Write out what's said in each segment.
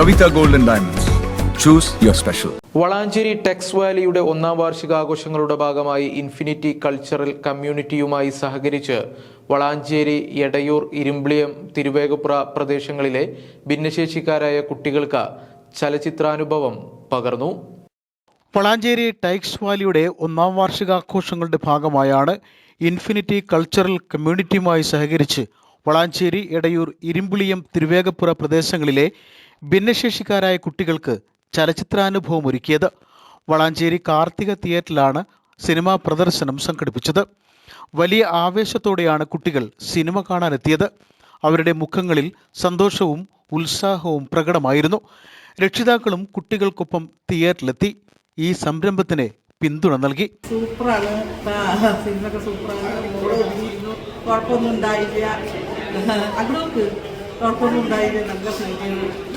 Kavita golden diamonds Diamonds. Choose your special. Valanchery Tex വാലിയുടെ ഒന്നാം വാർഷികാഘോഷങ്ങളുടെ ഭാഗമായി infinity cultural കമ്മ്യൂണിറ്റിയുമായി സഹകരിച്ച് വളാഞ്ചേരി എടയൂർ ഇരുമ്പിളിയം തിരുവേഗപ്പുറ പ്രദേശങ്ങളിലെ ഭിന്നശേഷിക്കാരായ കുട്ടികൾക്ക് ചലച്ചിത്രാനുഭവം പകർന്നു വളാഞ്ചേരി ടൈക്സ് വാലിയുടെ ഒന്നാം വാർഷികാഘോഷങ്ങളുടെ ഭാഗമായാണ് ഇൻഫിനിറ്റി കൾച്ചറൽ കമ്മ്യൂണിറ്റിയുമായി സഹകരിച്ച് വളാഞ്ചേരി എടയൂർ ഇരുമ്പിളിയം തിരുവേഗപ്പുറ പ്രദേശങ്ങളിലെ ഭിന്നശേഷിക്കാരായ കുട്ടികൾക്ക് ചലച്ചിത്രാനുഭവം ഒരുക്കിയത് വളാഞ്ചേരി കാർത്തിക തിയേറ്ററിലാണ് സിനിമാ പ്രദർശനം സംഘടിപ്പിച്ചത്. വലിയ ആവേശത്തോടെയാണ് കുട്ടികൾ സിനിമ കാണാനെത്തിയത്. അവരുടെ മുഖങ്ങളിൽ സന്തോഷവും ഉത്സാഹവും പ്രകടമായിരുന്നു. രക്ഷിതാക്കളും കുട്ടികൾക്കൊപ്പം തിയേറ്ററിലെത്തി. ഈ സംരംഭത്തിന് പിന്തുണ നൽകി. സൂപ്പറാണ്. സിനിമയൊക്കെ സൂപ്പറാണ്. ഉണ്ടായില്ല. ഉണ്ടായില്ല.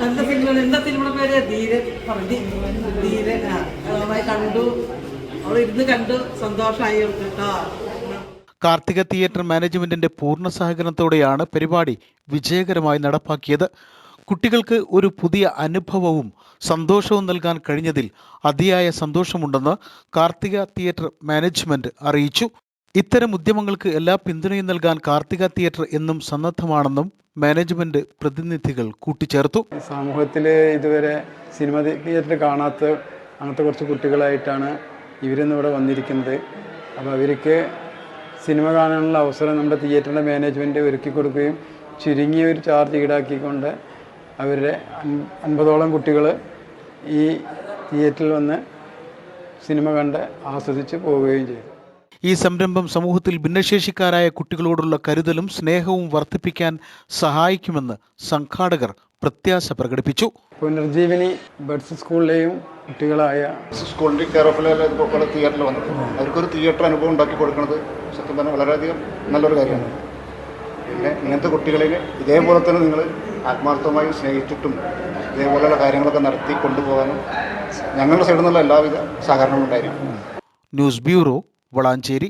നല്ല സിനിമയാണ് എന്താ സിനിമയുടെ പേര്? ധീരൻ പറഞ്ഞു. ധീരൻ കണ്ടു. അവിടെ ഇരുന്ന് കണ്ടു സന്തോഷമായി കേട്ടോ. കാർത്തിക തിയേറ്റർ മാനേജ്മെന്റിന്റെ പൂർണ സഹകരണത്തോടെയാണ് പരിപാടി വിജയകരമായി നടപ്പാക്കിയത്. കുട്ടികൾക്ക് ഒരു പുതിയ അനുഭവവും സന്തോഷവും നൽകാൻ കഴിഞ്ഞതിൽ അതിയായ സന്തോഷമുണ്ടെന്ന് കാർത്തിക തിയേറ്റർ മാനേജ്മെന്റ് അറിയിച്ചു. ഇത്തരം ഉദ്യമങ്ങൾക്ക് എല്ലാ പിന്തുണയും നൽകാൻ കാർത്തിക തിയേറ്റർ എന്നും സന്നദ്ധമാണെന്നും മാനേജ്മെന്റ് പ്രതിനിധികൾ കൂട്ടിച്ചേർത്തു. സമൂഹത്തിൽ ഇതുവരെ സിനിമ തിയേറ്റർ കാണാത്ത അങ്ങനത്തെ കുറച്ച് കുട്ടികളായിട്ടാണ് ഇവരിന്ന് ഇവിടെ വന്നിരിക്കുന്നത്. അപ്പോൾ അവർക്ക് സിനിമ കാണാനുള്ള അവസരം നമ്മുടെ തിയേറ്ററിന്റെ മാനേജ്മെന്റ് ഒരുക്കി കൊടുക്കുകയും ചുരുങ്ങിയ ഒരു ചാർജ് ഈടാക്കിക്കൊണ്ട് അവരുടെ അൻ- അൻപതോളം കുട്ടികൾ ഈ തിയേറ്ററിൽ വന്ന് സിനിമ കണ്ട് ആസ്വദിച്ച് പോവുകയും ചെയ്തു. ഈ സംരംഭം സമൂഹത്തിൽ ഭിന്നശേഷിക്കാരായ കുട്ടികളോടുള്ള കരുതലും സ്നേഹവും വർദ്ധിപ്പിക്കാൻ സഹായിക്കുമെന്ന് സംഘാടകർ പ്രത്യാശ പ്രകടിപ്പിച്ചു. പുനർജീവനി ബഡ്സ് സ്കൂളിലെയും കുട്ടികളായ സ്കൂളിന്റെ കെയർ ഓഫിലെ ഇതുപോലെ തിയേറ്ററിൽ വന്നു. അവർക്കൊരു തിയേറ്റർ അനുഭവം ഉണ്ടാക്കി കൊടുക്കുന്നത് സത്യം പറഞ്ഞാൽ വളരെയധികം നല്ലൊരു കാര്യമാണ്. പിന്നെ ഇങ്ങനത്തെ കുട്ടികളിൽ ഇതേപോലെ തന്നെ നിങ്ങൾ ആത്മാർത്ഥമായി സ്നേഹിച്ചിട്ടും ഇതേപോലെയുള്ള കാര്യങ്ങളൊക്കെ നടത്തി കൊണ്ടുപോകാനും ഞങ്ങളുടെ സൈഡിൽ നിന്നുള്ള എല്ലാവിധ സഹകരണവും ഉണ്ടായിരിക്കും. News bureau Valanchery